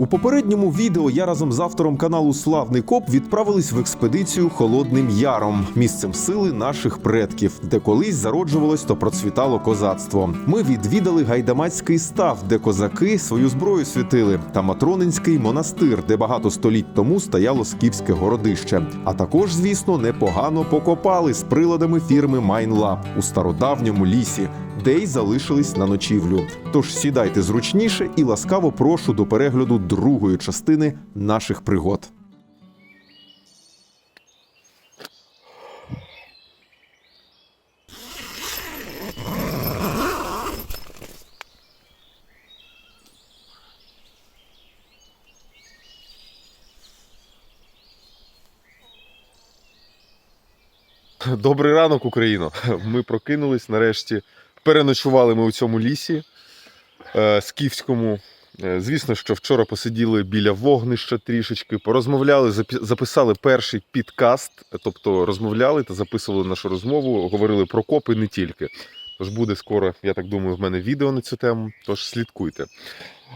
У попередньому відео я разом з автором каналу Славний Коп відправились в експедицію Холодним Яром, місцем сили наших предків, де колись зароджувалось та процвітало козацтво. Ми відвідали гайдамацький став, де козаки свою зброю світили, та Матронинський монастир, де багато століть тому стояло скіфське городище. А також, звісно, непогано покопали з приладами фірми Майнлаб у стародавньому лісі, де й залишились на ночівлю. Тож сідайте зручніше і ласкаво прошу до перегляду другої частини наших пригод. Добрий ранок, Україно. Ми прокинулись нарешті. Переночували ми у цьому лісі е, скіфському. Е, Звісно, що вчора посиділи біля вогнища трішечки, порозмовляли, записали перший підкаст, тобто розмовляли та записували нашу розмову, говорили про копи не тільки. Тож буде скоро, я так думаю, в мене відео на цю тему, тож слідкуйте.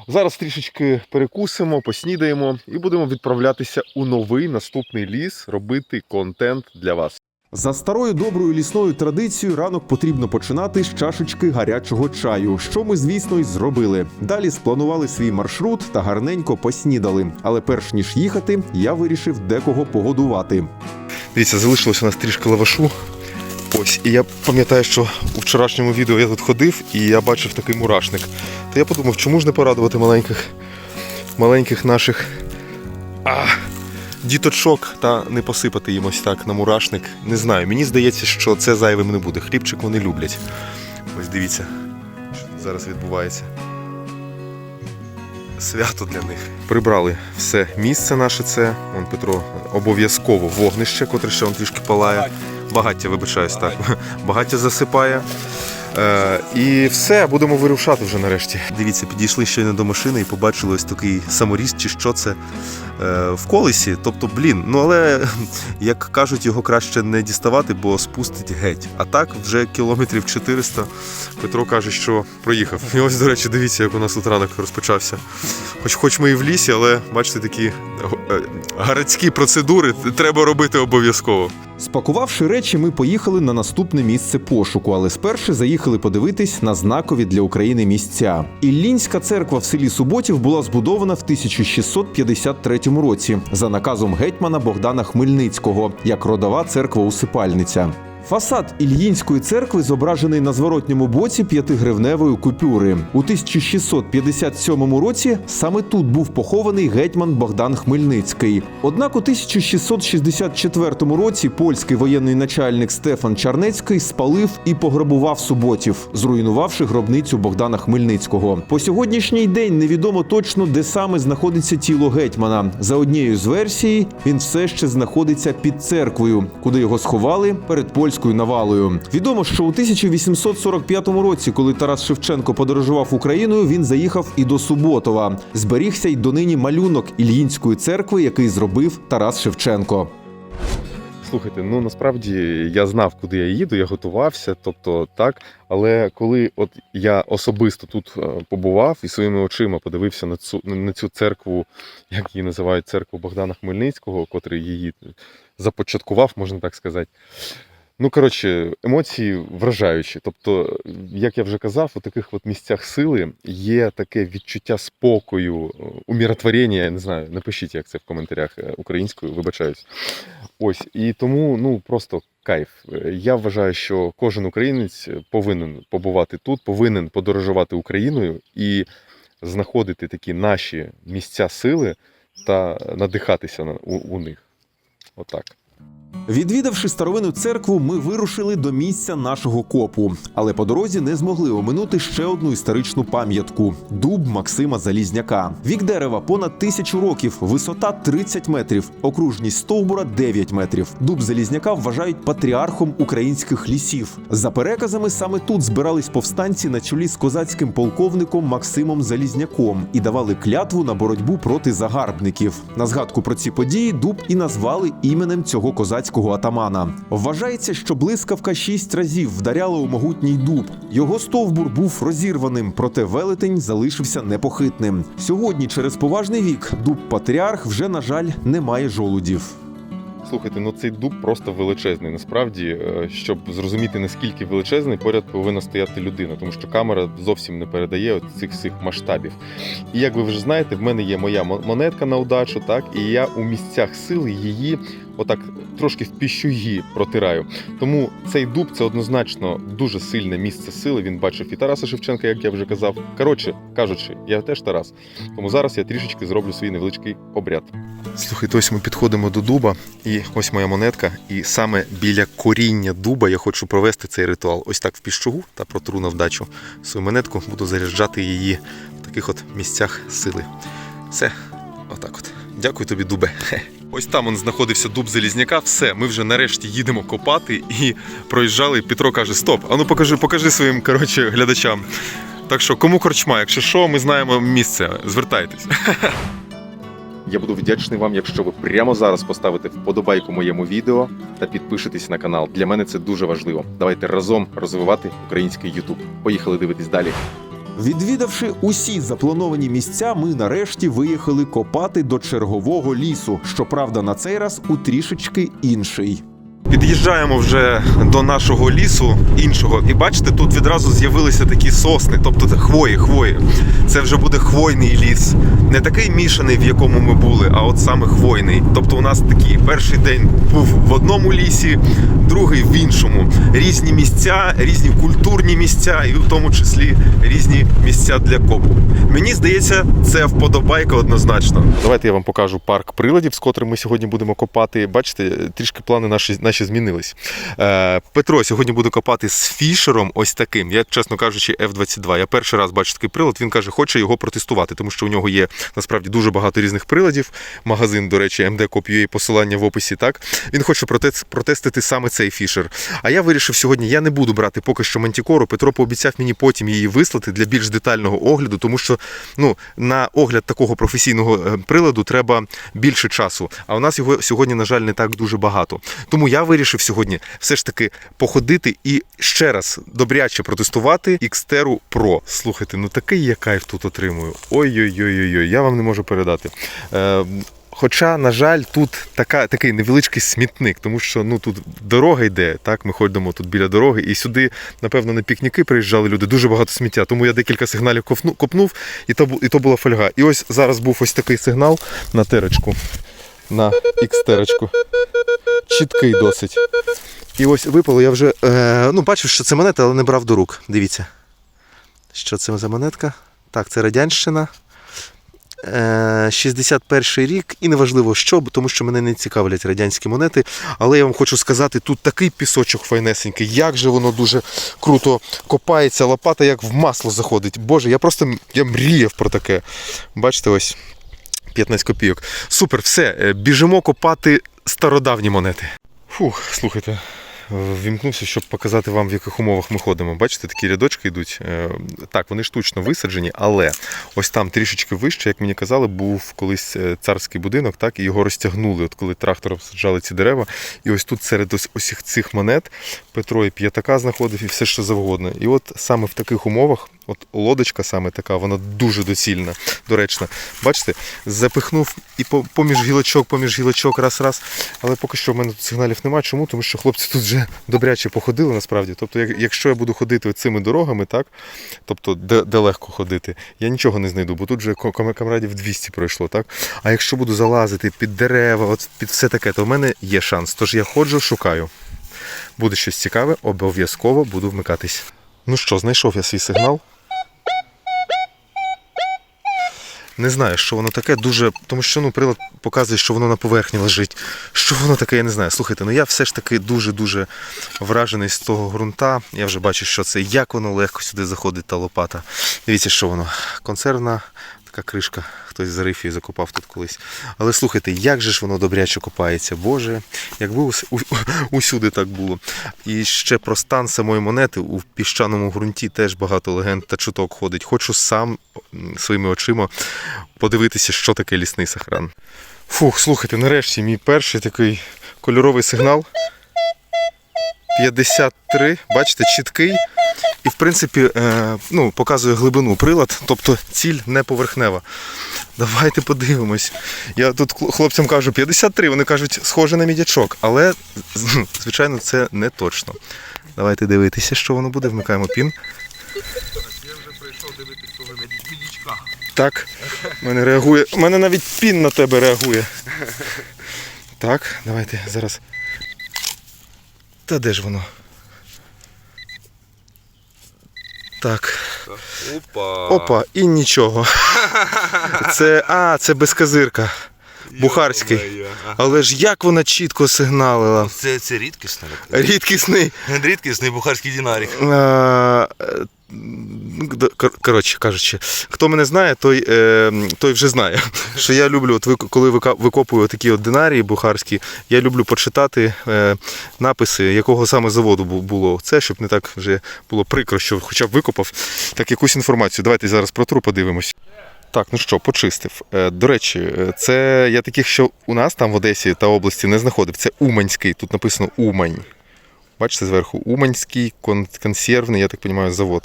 Зараз трішечки перекусимо, поснідаємо і будемо відправлятися у новий наступний ліс, робити контент для вас. За старою доброю лісною традицією ранок потрібно починати з чашечки гарячого чаю, що ми, звісно, й зробили. Далі спланували свій маршрут та гарненько поснідали. Але перш ніж їхати, я вирішив декого погодувати. Дивіться, залишилось у нас трішки лавашу. Ось, і я пам'ятаю, що у вчорашньому відео я тут ходив і я бачив такий мурашник. То я подумав, чому ж не порадувати маленьких, маленьких наших а, діточок та не посипати їм ось так на мурашник. Не знаю, мені здається, що це зайвим не буде. Хлібчик вони люблять. Ось дивіться, що тут зараз відбувається. Свято для них. Прибрали все місце наше це. Вон Петро обов'язково вогнище, котре ще он трішки палає. Багаття, вибачаюсь, так. Багаття засипає. Е, і все, будемо вирушати вже нарешті. Дивіться, підійшли щойно до машини і побачили ось такий саморіст, чи що це е, в колесі. Тобто, блін, ну але як кажуть, його краще не діставати, бо спустить геть. А так вже кілометрів 400 Петро каже, що проїхав. І ось, до речі, дивіться, як у нас тут ранок розпочався. Хоч, хоч ми і в лісі, але бачите, такі е, гарацькі процедури треба робити обов'язково. Спакувавши речі, ми поїхали на наступне місце пошуку, але спершу заїхали подивитись на знакові для України місця. Іллінська церква в селі Суботів була збудована в 1653 році за наказом гетьмана Богдана Хмельницького як родова церква-усипальниця. Фасад Ільїнської церкви зображений на зворотньому боці п'ятигривневої купюри. У 1657 році саме тут був похований гетьман Богдан Хмельницький. Однак у 1664 році польський воєнний начальник Стефан Чарнецький спалив і пограбував суботів, зруйнувавши гробницю Богдана Хмельницького. По сьогоднішній день невідомо точно, де саме знаходиться тіло гетьмана. За однією з версій, він все ще знаходиться під церквою, куди його сховали перед польською навалою. Відомо, що у 1845 році, коли Тарас Шевченко подорожував Україною, він заїхав і до Суботова. Зберігся й донині малюнок Ільїнської церкви, який зробив Тарас Шевченко. Слухайте, ну насправді я знав, куди я їду, я готувався, тобто так. Але коли от я особисто тут е, побував і своїми очима подивився на цю на цю церкву, як її називають церкву Богдана Хмельницького, котрий її започаткував, можна так сказати. Ну, коротше, емоції вражаючі. Тобто, як я вже казав, у таких от місцях сили є таке відчуття спокою, умиротворення, я не знаю, напишіть, як це в коментарях е, українською, вибачаюсь. Ось, і тому ну просто кайф. Е, Я вважаю, що кожен українець повинен побувати тут, повинен подорожувати Україною і знаходити такі наші місця сили та надихатися на- у, у них. Отак. Відвідавши старовинну церкву, ми вирушили до місця нашого копу, але по дорозі не змогли оминути ще одну історичну пам'ятку дуб Максима Залізняка. Вік дерева понад тисячу років, висота 30 метрів, окружність стовбура 9 метрів. Дуб Залізняка вважають патріархом українських лісів. За переказами, саме тут збирались повстанці на чолі з козацьким полковником Максимом Залізняком і давали клятву на боротьбу проти загарбників. На згадку про ці події дуб і назвали іменем цього козацького козацького атамана. Вважається, що блискавка шість разів вдаряла у могутній дуб. Його стовбур був розірваним, проте велетень залишився непохитним. Сьогодні, через поважний вік, дуб патріарх вже, на жаль, не має жолудів. Слухайте, ну цей дуб просто величезний. Насправді, е, щоб зрозуміти наскільки величезний, поряд повинна стояти людина, тому що камера зовсім не передає цих всіх масштабів. І як ви вже знаєте, в мене є моя монетка на удачу, так і я у місцях сили її отак трошки в піщугі протираю. Тому цей дуб це однозначно дуже сильне місце сили. Він бачив і Тараса Шевченка, як я вже казав. Коротше кажучи, я теж Тарас. Тому зараз я трішечки зроблю свій невеличкий обряд. Слухайте, ось ми підходимо до дуба, і ось моя монетка. І саме біля коріння дуба я хочу провести цей ритуал. Ось так в піщугу та протру на вдачу свою монетку, буду заряджати її в таких от місцях сили. Все, отак от. Дякую тобі, дубе. Ось там он знаходився дуб Залізняка. Все, ми вже нарешті їдемо копати і проїжджали. Петро каже: Стоп, а ну покажи, покажи своїм коротше, глядачам. Так що, кому корчма, якщо що, ми знаємо місце, звертайтесь. Я буду вдячний вам, якщо ви прямо зараз поставите вподобайку моєму відео та підпишетесь на канал. Для мене це дуже важливо. Давайте разом розвивати український YouTube. Поїхали дивитись далі. Відвідавши усі заплановані місця, ми нарешті виїхали копати до чергового лісу. Щоправда, на цей раз у трішечки інший. Під'їжджаємо вже до нашого лісу іншого, і бачите, тут відразу з'явилися такі сосни, тобто це хвої, хвої. Це вже буде хвойний ліс. Не такий мішаний, в якому ми були, а от саме хвойний. Тобто, у нас такий перший день був в одному лісі, другий в іншому. Різні місця, різні культурні місця, і в тому числі різні місця для копу. Мені здається, це вподобайка однозначно. Давайте я вам покажу парк приладів, з котрим ми сьогодні будемо копати. Бачите, трішки плани наші, наші змінились. Е, Петро сьогодні буде копати з фішером, ось таким. Я, чесно кажучи, F22. Я перший раз бачу такий прилад. Він каже, хоче його протестувати, тому що у нього є насправді дуже багато різних приладів. Магазин, до речі, MD.Cop.ua, посилання в описі. Так він хоче протестити саме цей фішер. А я вирішив сьогодні, я не буду брати поки що мантікору. Петро пообіцяв мені потім її вислати для більш детального огляду, тому що ну, на огляд такого професійного е, приладу треба більше часу. А у нас його сьогодні, на жаль, не так дуже багато. Тому я вирішив сьогодні все ж таки походити і ще раз добряче протестувати Xterra Pro. Слухайте, ну такий я кайф тут отримую. Ой-ой-ой, я вам не можу передати. Е, Хоча, на жаль, тут така, такий невеличкий смітник, тому що ну тут дорога йде. Так, ми ходимо тут біля дороги, і сюди, напевно, на пікніки приїжджали люди. Дуже багато сміття. Тому я декілька сигналів копнув, і то, і то була фольга. І ось зараз був ось такий сигнал на терочку, на ікстерочку. Чіткий досить. І ось випало, я вже е, ну, бачив, що це монета, але не брав до рук. Дивіться. Що це за монетка? Так, це Радянщина. Е, 61 рік, і неважливо що, тому що мене не цікавлять радянські монети. Але я вам хочу сказати, тут такий пісочок файнесенький, як же воно дуже круто копається, лопата як в масло заходить. Боже, я просто я мріяв про таке. Бачите, ось 15 копійок. Супер, все, е, біжимо копати стародавні монети. Фух, слухайте. Вімкнувся, щоб показати вам, в яких умовах ми ходимо. Бачите, такі рядочки йдуть. Е, Так, вони штучно висаджені, але ось там трішечки вище, як мені казали, був колись е, царський будинок, так, і його розтягнули, от коли трактором саджали ці дерева. І ось тут серед ось усіх цих монет Петро і п'ятака знаходив і все що завгодно. І от саме в таких умовах, от лодочка саме така, вона дуже доцільна, доречна. Бачите, запихнув і поміж гілочок, поміж гілочок, раз-раз. Але поки що в мене тут сигналів немає. Чому? Тому що хлопці тут вже добряче походили насправді. Тобто, якщо я буду ходити цими дорогами, так, тобто де, де легко ходити, я нічого не знайду, бо тут вже камрадів 200 пройшло. Так? А якщо буду залазити під дерева, от під все таке, то в мене є шанс. Тож я ходжу, шукаю. Буде щось цікаве, обов'язково буду вмикатись. Ну що, знайшов я свій сигнал. Не знаю, що воно таке, дуже. Тому що ну, прилад показує, що воно на поверхні лежить. Що воно таке, я не знаю. Слухайте, ну я все ж таки дуже-дуже вражений з того ґрунта. Я вже бачу, що це, як воно легко сюди заходить та лопата. Дивіться, що воно. Консервна така кришка. Хтось зарив її закопав тут колись. Але слухайте, як же ж воно добряче копається, Боже, якби ус- у- усюди так було. І ще про стан самої монети у піщаному ґрунті теж багато легенд та чуток ходить. Хочу сам своїми очима подивитися, що таке лісний сахран. Фух, слухайте, нарешті мій перший такий кольоровий сигнал. 53, бачите, чіткий. І, в принципі, е, ну, показує глибину прилад, тобто ціль не поверхнева. Давайте подивимось. Я тут хлопцям кажу 53, вони кажуть, схоже на мідячок, але, звичайно, це не точно. Давайте дивитися, що воно буде. Вмикаємо пін. Я вже прийшов дивитись того мідічка. Так, мене реагує. У мене навіть пін на тебе реагує. Так, давайте зараз. Та де ж воно? Так. Опа. Опа, і нічого. Це. А, це безказирка. Бухарський. Але ж як вона чітко сигналила. Це, це рідкісний. Рідкісний. Рідкісний бухарський динарік. Е, Коротше кажучи, хто мене знає, той, е, той вже знає, що я люблю, от коли викопую такі от динарії бухарські, я люблю почитати е, написи, якого саме заводу було це, щоб не так вже було прикро, що хоча б викопав так якусь інформацію. Давайте зараз про тру подивимось. Так, ну що, почистив. Е, До речі, е, це я таких, що у нас там в Одесі та області не знаходив. Це Уманський. Тут написано Умань. Бачите, зверху Уманський консервний, я так розумію, завод.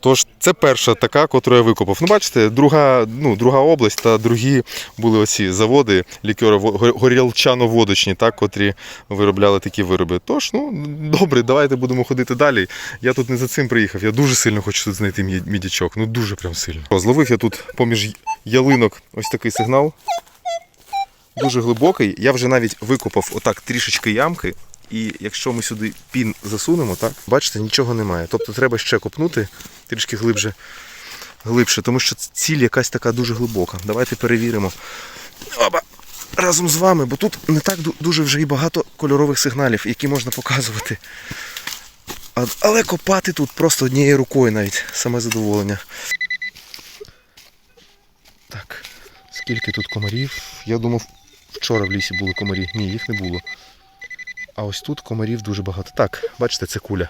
Тож це перша така, яку я викопав. Ну, бачите, друга, ну, друга область та другі були оці заводи, лікери горілчано-водочні, так, котрі виробляли такі вироби. Тож, ну, добре, давайте будемо ходити далі. Я тут не за цим приїхав. Я дуже сильно хочу тут знайти мі- мідячок. Ну дуже прям сильно. Зловив я тут поміж ялинок ось такий сигнал. Дуже глибокий. Я вже навіть викопав отак трішечки ямки. І якщо ми сюди пін засунемо, так, бачите, нічого немає. Тобто треба ще копнути трішки глибше, глибше, тому що ціль якась така дуже глибока. Давайте перевіримо. Оба! Разом з вами, бо тут не так дуже вже і багато кольорових сигналів, які можна показувати. Але копати тут просто однією рукою навіть саме задоволення. Так, скільки тут комарів? Я думав, вчора в лісі були комарі. Ні, їх не було. А ось тут комарів дуже багато. Так, бачите, це куля.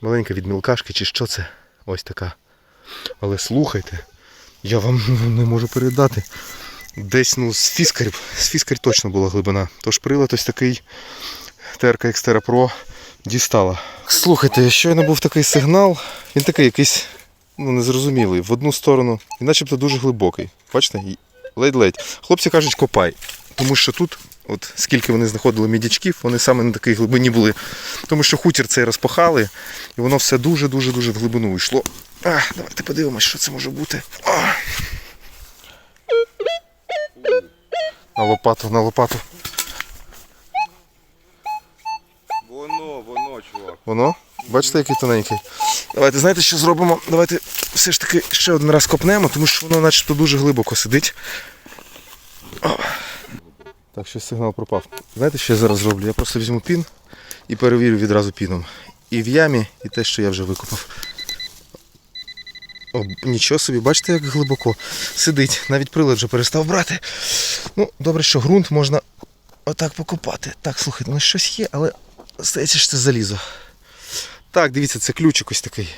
Маленька від мілкашки, чи що це? Ось така. Але слухайте, я вам не можу передати. Десь ну, з фіскарів, з фіскарів точно була глибина. Тож прилад ось такий ТРК Xterra Pro дістала. Слухайте, щойно був такий сигнал, він такий якийсь ну, незрозумілий. В одну сторону, він начебто дуже глибокий. Бачите? Ледь-ледь. Хлопці кажуть, копай. Тому що тут, от скільки вони знаходили мідячків, вони саме на такій глибині були. Тому що хутір цей розпахали, і воно все дуже-дуже дуже в глибину йшло. А, давайте подивимось, що це може бути. А. На лопату, на лопату. Воно, воно, чувак. Воно? Бачите, який тоненький. Давайте, знаєте, що зробимо? Давайте все ж таки ще один раз копнемо, тому що воно начебто дуже глибоко сидить. О. Так, щось сигнал пропав. Знаєте, що я зараз зроблю? Я просто візьму пін і перевірю відразу піном. І в ямі, і те, що я вже викопав. О, нічого собі, бачите, як глибоко сидить. Навіть прилад вже перестав брати. Ну, добре, що ґрунт можна отак покопати. Так, слухайте, ну щось є, але здається, що це залізо. Так, дивіться, це ключик ось такий.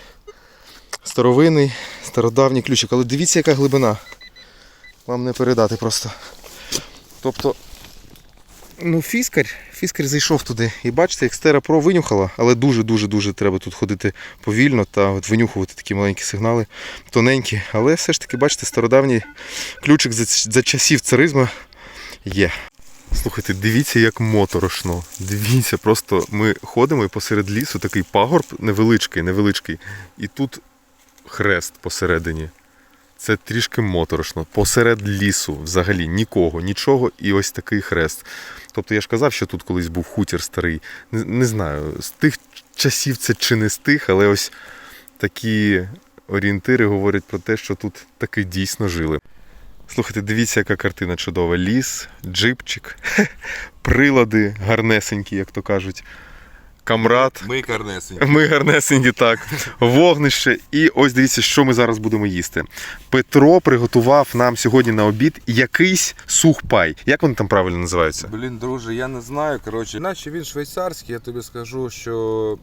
Старовинний, стародавній ключик. Але дивіться, яка глибина. Вам не передати просто. Тобто, ну, фіскар, фіскар зайшов туди. І бачите, Xterra Pro винюхала, але дуже-дуже-дуже треба тут ходити повільно та от винюхувати такі маленькі сигнали, тоненькі. Але все ж таки, бачите, стародавній ключик за, за часів царизму є. Слухайте, дивіться, як моторошно. Дивіться, просто ми ходимо і посеред лісу такий пагорб невеличкий, невеличкий. І тут хрест посередині. Це трішки моторошно. Посеред лісу взагалі нікого, нічого, і ось такий хрест. Тобто я ж казав, що тут колись був хутір старий. Не, не знаю, з тих часів це чи не з тих, але ось такі орієнтири говорять про те, що тут таки дійсно жили. Слухайте, дивіться, яка картина чудова. Ліс, джипчик, прилади гарнесенькі, як то кажуть. Камрад. Ми карнесені. Ми гарнесенькі, так. Вогнище. І ось дивіться, що ми зараз будемо їсти. Петро приготував нам сьогодні на обід якийсь сухпай. Як вони там правильно називаються? Блін, друже, я не знаю. Коротше, наче він швейцарський, я тобі скажу, що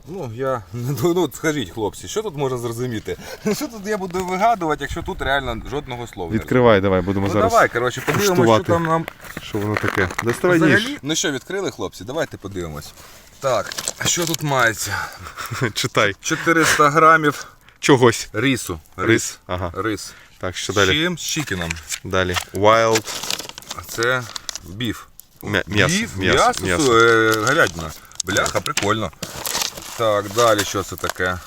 ну я ну, скажіть, хлопці, що тут можна зрозуміти? Що тут я буду вигадувати, якщо тут реально жодного слова? Відкривай, давай, будемо Ну зараз. давай, коротше, подивимося, що там нам Що воно таке? Доставай ніж. Ну що, відкрили, хлопці? Давайте подивимось. Так, а що тут мається? Читай. 400 грамів Чогось. рису. Рис. Ага. Рис. Так, що далі? чим? З чікеном. Далі. Wild. А це біф. М'я- М'ясо. Біф, М'ясо. м'ясо, м'ясо. е, говядина. Бляха, прикольно. Так, далі що це таке?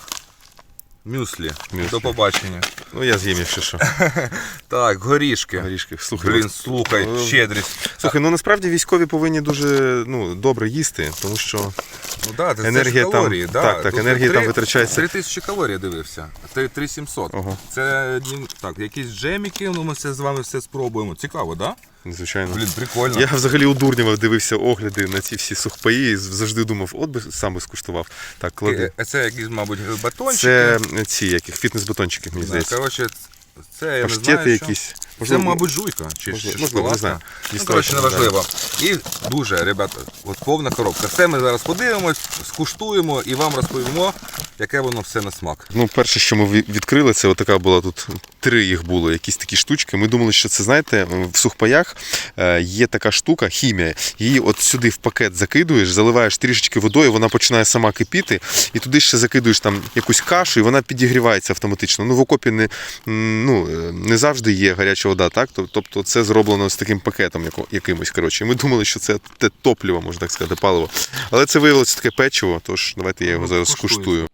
Мюслі. Мюслі. До побачення. Ну я з'їм, якщо що. Так, горішки. Горішки. Слухай. Блін, слухай, Ну, щедрість. Слухай, ну насправді військові повинні дуже ну, добре їсти, тому що Ну, да, це, енергія це ж там- калорії, да. так, так, Тут енергія три- там витрачається. 3000 калорій я дивився. Це 3700. Ого. Це ні- так, якісь джеміки, ну ми все з вами все спробуємо. Цікаво, да? Звичайно. Блін, прикольно. Я взагалі у Дурнєва дивився огляди на ці всі сухпаї і завжди думав, от би сам би скуштував. Так, клади. Е, Це якісь, мабуть, батончики. Це ці яких фітнес-батончики, мені здається. Коротше, це я не Паштети знаю, що. якісь. Це, мабуть, жуйка чи, можливо, чи можливо, не шоколадка. знаю. Ну, коротше, неважливо. І дуже, ребята, от повна коробка. Все ми зараз подивимось, скуштуємо і вам розповімо, яке воно все на смак. Ну, перше, що ми відкрили, це отака була тут три їх було, якісь такі штучки. Ми думали, що це, знаєте, в сухпаях е, є така штука, хімія. Її от сюди в пакет закидуєш, заливаєш трішечки водою, вона починає сама кипіти, і туди ще закидуєш там якусь кашу, і вона підігрівається автоматично. Ну, в окопі не, ну, е, не завжди є гаряча вода, так? Тобто це зроблено з таким пакетом якимось. Коротше. Ми думали, що це те топливо, можна так сказати, паливо. Але це виявилося таке печиво, тож давайте я його Ну, зараз скуштую.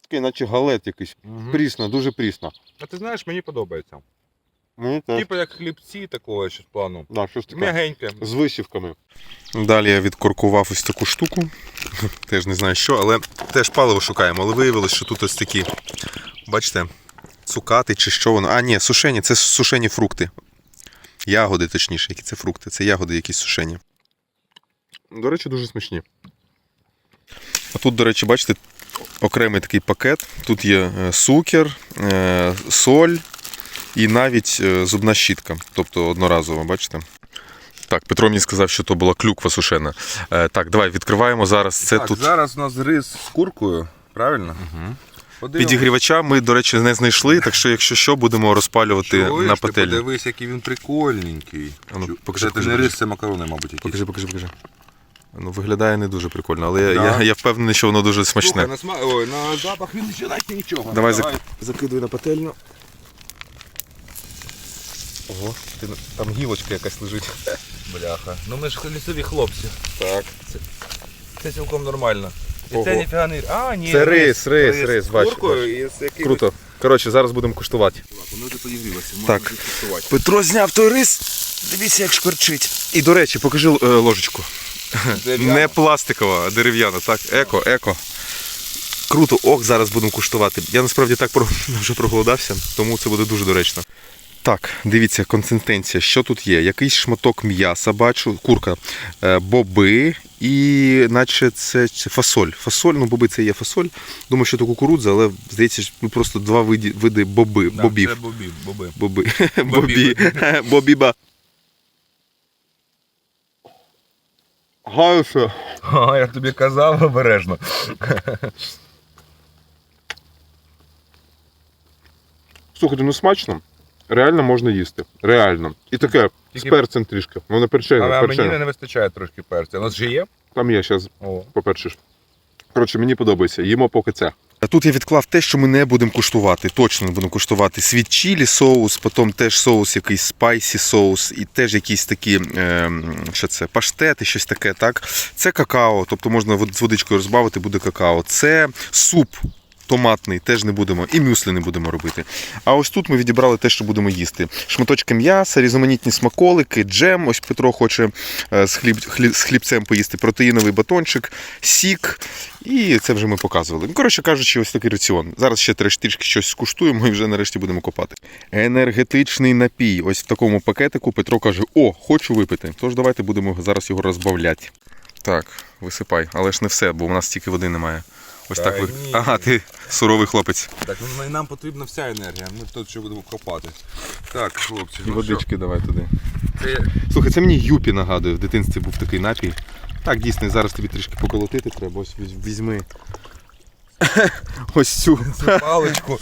Такий, наче галет якийсь. Прісно, дуже прісно. А ти знаєш, мені подобається. Мені теж. Типу як хлібці такого щось плану. Да, щось таке. М'ягеньке. З висівками. Далі я відкоркував ось таку штуку. Теж не знаю що, але теж паливо шукаємо. Але виявилось, що тут ось такі, бачите, цукати чи що воно. А, ні, сушені, це сушені фрукти. Ягоди, точніше, які це фрукти. Це ягоди якісь сушені. До речі, дуже смачні. А тут, до речі, бачите, окремий такий пакет. Тут є е, цукер, е, соль і навіть е, зубна щітка, тобто одноразова, бачите? Так, Петро мені сказав, що то була клюква сушена. Е, так, давай відкриваємо зараз. Це так, тут зараз у нас рис з куркою, правильно? Угу. Підігрівача. Ми, до речі, не знайшли, так що, якщо що, будемо розпалювати на пательні. Подивись, який він прикольненький. А ну, Чу- покажи, Це покажи, не покажи. рис, це макарони, мабуть, якісь. Покажи, покажи, покажи. Ну, виглядає не дуже прикольно, але я, Да. я, я впевнений, що воно дуже смачне. Слухай, на, сма... Ой, на запах він ще наче нічого. Давай, зак... закидуй на пательню. Ого, ти... там гілочка якась лежить. Бляха. Ну ми ж лісові хлопці. Так. Це цілком нормально. І Ого. це ніфіга не... А, ні. Це рис, рис, рис, якимось... Круто. Коротше, зараз будемо куштувати. Воно вже подігрілося, Так. можна відкуштувати. Петро зняв той рис. Дивіться, як шкварчить. І, до речі, покажи е, ложечку. Не пластикова, а дерев'яна, так? Еко, еко. Круто, ох, зараз будемо куштувати. Я насправді так про- вже проголодався, тому це буде дуже доречно. Так, дивіться, консистенція. Що тут є? Якийсь шматок м'яса, бачу, курка, е, боби і наче це, це фасоль. Фасоль, ну боби це є фасоль. Думаю, що це кукурудза, але здається, ну, просто два види, види боби, Да, бобів. Це бобі, боби. Боби. Бобі. Бобі. Бобіба. Гаюше. А, я тобі казав обережно. Слухайте, ну смачно. Реально можна їсти. Реально. І таке, Тільки- з перцем трішки. Воно перчене, Але мені перчене. не вистачає трошки перця. У нас же є? Там є зараз, О. по-перше. Коротше, мені подобається. Їмо поки це. А тут я відклав те, що ми не будемо куштувати. Точно не будемо куштувати. Світ чілі соус, потім теж соус, якийсь спайсі соус, і теж якісь такі, е, що це, паштети, щось таке, так? Це какао, тобто можна вод- з водичкою розбавити, буде какао. Це суп. Томатний теж не будемо, і мюслі не будемо робити. А ось тут ми відібрали те, що будемо їсти: шматочки м'яса, різноманітні смаколики, джем. Ось Петро хоче е, з, хліб, хлі- з хлібцем поїсти, протеїновий батончик, сік. І це вже ми показували. Коротше кажучи, ось такий раціон. Зараз ще трішки щось скуштуємо і вже нарешті будемо копати. Енергетичний напій. Ось в такому пакетику Петро каже: О, хочу випити. Тож давайте будемо зараз його розбавляти. Так, висипай, але ж не все, бо у нас стільки води немає. Ось Та так ви. ні. Ага, ти суровий хлопець. Так, ну і нам потрібна вся енергія. Ми тут ще будемо копати. Так, хлопці, І ну водички давай туди. це Слухай, це мені юпі нагадує. В дитинстві був такий напій. Так, дійсно, і зараз тобі трішки поколотити треба. Ось візь- візьми. Ось цю. цю паличку.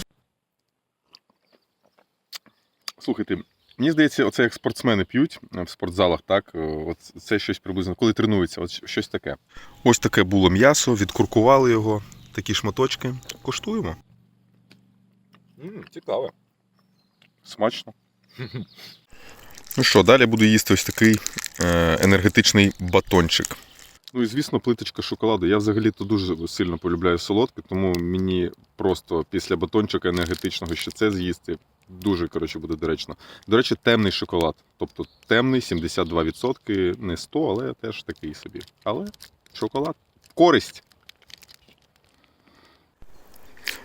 Слухайте, мені здається, оце як спортсмени п'ють е, в спортзалах, так? Е, От це щось приблизно, коли тренуються, от щ- щось таке. Ось таке було м'ясо, відкуркували його, такі шматочки. Коштуємо. М, Цікаво. Смачно. Ну що, далі буду їсти ось такий е, енергетичний батончик. Ну і звісно, плиточка шоколаду. Я взагалі-то дуже сильно полюбляю солодке, тому мені просто після батончика енергетичного ще це з'їсти дуже коротше буде доречно. До речі, темний шоколад. Тобто темний 72%, не 100, але теж такий собі. Але шоколад. Користь.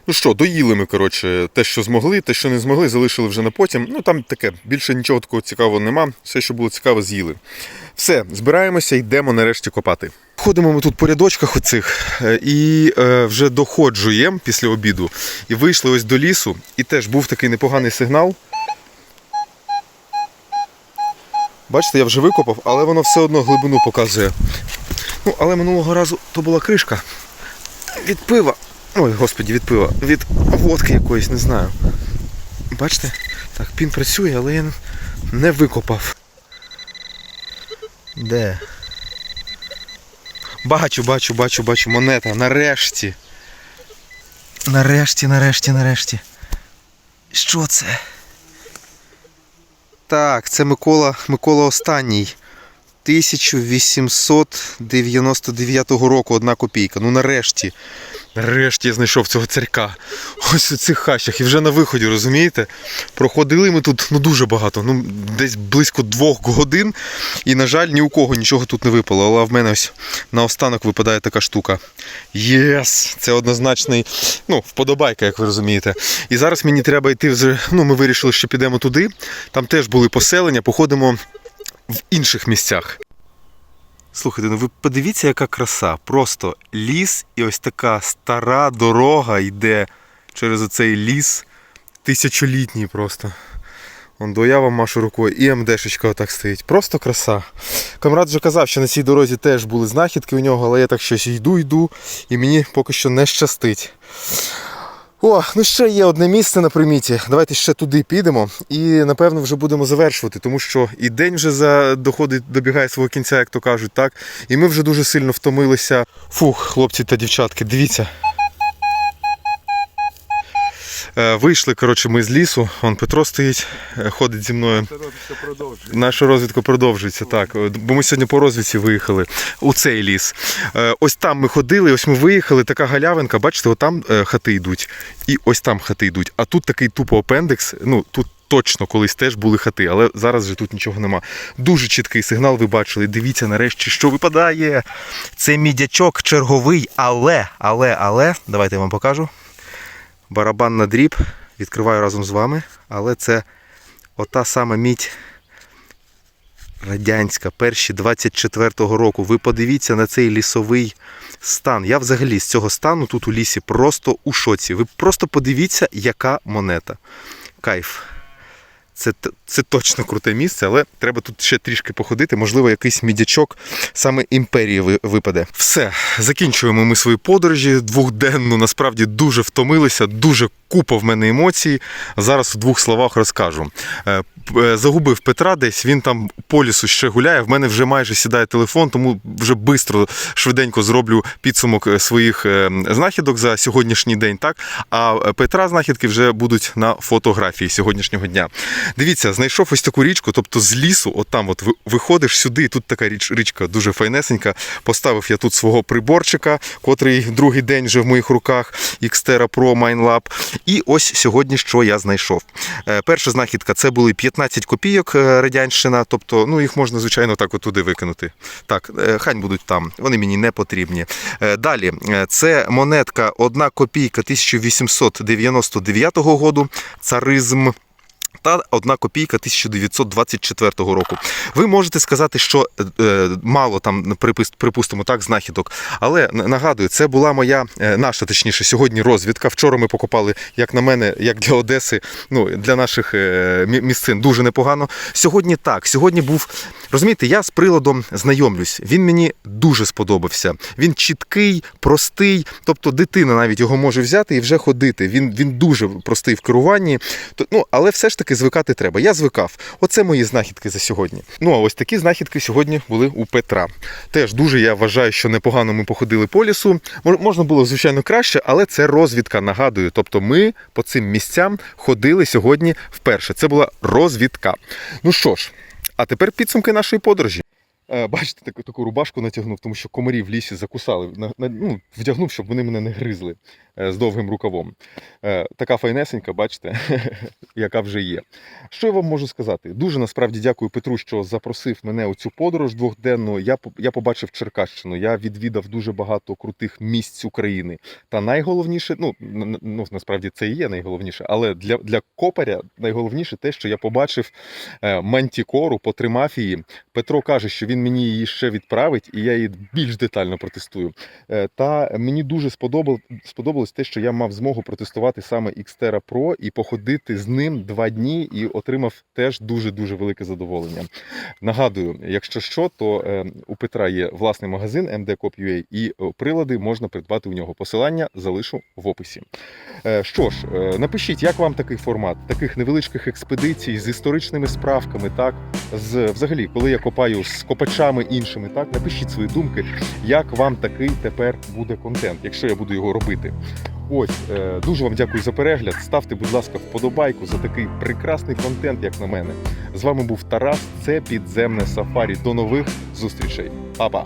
Ну що, доїли ми, коротше, те, що змогли, те, що не змогли, залишили вже на потім. Ну там таке, більше нічого такого цікавого нема. Все, що було цікаво, з'їли. Все, збираємося, йдемо нарешті копати. Ходимо ми тут по рядочках оцих е, і е, вже доходжуємо після обіду. І вийшли ось до лісу, і теж був такий непоганий сигнал. Бачите, я вже викопав, але воно все одно глибину показує. Ну, але минулого разу то була кришка від пива. Ой, господі, від пива. Від водки якоїсь, не знаю. Бачите? Так, пін працює, але я не викопав. Де? Бачу, бачу, бачу, бачу. Монета. Нарешті. Нарешті, нарешті, нарешті. Що це? Так, це Микола, Микола останній. 1899 року одна копійка. Ну нарешті. Нарешті я знайшов цього царька. Ось у цих хащах. І вже на виході, розумієте? Проходили ми тут ну, дуже багато, ну десь близько двох годин. І, на жаль, ні у кого нічого тут не випало. Але в мене ось наостанок випадає така штука. Єс! Це однозначний, ну, вподобайка, як ви розумієте. І зараз мені треба йти вже. Ну, ми вирішили, що підемо туди. Там теж були поселення, походимо в інших місцях. Слухайте, ну ви подивіться, яка краса. Просто ліс і ось така стара дорога йде через оцей ліс. Тисячолітній просто. Он до я вам машу рукою, і МДшечка отак стоїть. Просто краса. Камрад вже казав, що на цій дорозі теж були знахідки у нього, але я так щось йду, йду, і мені поки що не щастить. О, ну ще є одне місце на приміті. Давайте ще туди підемо і напевно вже будемо завершувати, тому що і день вже за доходить, добігає свого кінця, як то кажуть, так. І ми вже дуже сильно втомилися. Фух, хлопці та дівчатки, дивіться. Е, Вийшли, коротше, ми з лісу. Вон Петро стоїть, е, ходить зі мною. Наша розвідка продовжується, так. Е, Бо ми сьогодні по розвідці виїхали у цей ліс. Ось там ми ходили, ось ми виїхали, така галявинка, бачите, отам е, хати йдуть, і ось там хати йдуть. А тут такий тупо апендекс. Ну тут точно колись теж були хати, але зараз вже тут нічого нема. Дуже чіткий сигнал ви бачили. Дивіться нарешті, що випадає. Це мідячок черговий, але, але, але, давайте я вам покажу. Барабан на дріб. Відкриваю разом з вами, але це ота сама мідь радянська, перші 24-го року. Ви подивіться на цей лісовий стан. Я взагалі з цього стану тут у лісі просто у шоці. Ви просто подивіться, яка монета. Кайф. Це, це точно круте місце, але треба тут ще трішки походити. Можливо, якийсь мідячок саме імперії ви- випаде. Все, закінчуємо ми свої подорожі двохденну. Насправді дуже втомилися, дуже купа в мене емоцій. Зараз в двох словах розкажу. Е, е, Загубив Петра десь, він там по лісу ще гуляє. В мене вже майже сідає телефон, тому вже швидко, швиденько зроблю підсумок е, своїх знахідок за сьогоднішній день. Так? А Петра знахідки вже будуть на фотографії сьогоднішнього дня. Дивіться, знайшов ось таку річку, тобто з лісу, от там от виходиш сюди, тут така річ, річка дуже файнесенька. Поставив я тут свого приборчика, котрий другий день вже в моїх руках, Xterra Pro MineLab. І ось сьогодні що я знайшов. Е, Перша знахідка це були 15 копійок е, радянщина, тобто ну, їх можна, звичайно, так от туди викинути. Так, е, хай будуть там, вони мені не потрібні. Далі, це монетка 1 копійка 1899 року, царизм. Та 1 копійка 1924 року. Ви можете сказати, що е, е, мало там припустимо так знахідок, але нагадую, це була моя е, наша, точніше, сьогодні розвідка. Вчора ми покопали, як на мене, як для Одеси, ну для наших е, місцин дуже непогано. Сьогодні так. Сьогодні був розумієте, я з приладом знайомлюсь. Він мені дуже сподобався. Він чіткий, простий. Тобто дитина навіть його може взяти і вже ходити. Він, він дуже простий в керуванні. Ну, але все ж таки звикати треба. Я звикав. Оце мої знахідки за сьогодні. Ну а ось такі знахідки сьогодні були у Петра. Теж дуже я вважаю, що непогано ми походили по лісу. Можна було, звичайно, краще, але це розвідка, нагадую. Тобто ми по цим місцям ходили сьогодні вперше. Це була розвідка. Ну що ж, а тепер підсумки нашої подорожі. Е, Бачите, таку, таку рубашку натягнув, тому що комарі в лісі закусали. На, на, ну, вдягнув, щоб вони мене не гризли е, з довгим рукавом. Е, Така файнесенька, бачите, яка вже є. Що я вам можу сказати? Дуже насправді дякую Петру, що запросив мене у цю подорож двохденну. Я, я побачив Черкащину, я відвідав дуже багато крутих місць України. Та найголовніше, ну, ну насправді це і є найголовніше, але для, для копаря найголовніше те, що я побачив мантікору, потримав її. Петро каже, що він мені її ще відправить, і я її більш детально протестую. Е, Та мені дуже сподобал, сподобалось те, що я мав змогу протестувати саме Xterra Pro і походити з ним два дні і отримав теж дуже дуже велике задоволення. Нагадую, якщо що, то е, у Петра є власний магазин MDCop.ua і прилади можна придбати у нього. Посилання залишу в описі. Е, Що ж, напишіть, як вам такий формат, таких невеличких експедицій з історичними справками, так з взагалі, коли я копаю з копачами іншими, так напишіть свої думки, як вам такий тепер буде контент, якщо я буду його робити. Ось е, дуже вам дякую за перегляд. Ставте, будь ласка, вподобайку за такий прекрасний контент, як на мене. З вами був Тарас. Це підземне сафарі. До нових зустрічей. Па-па!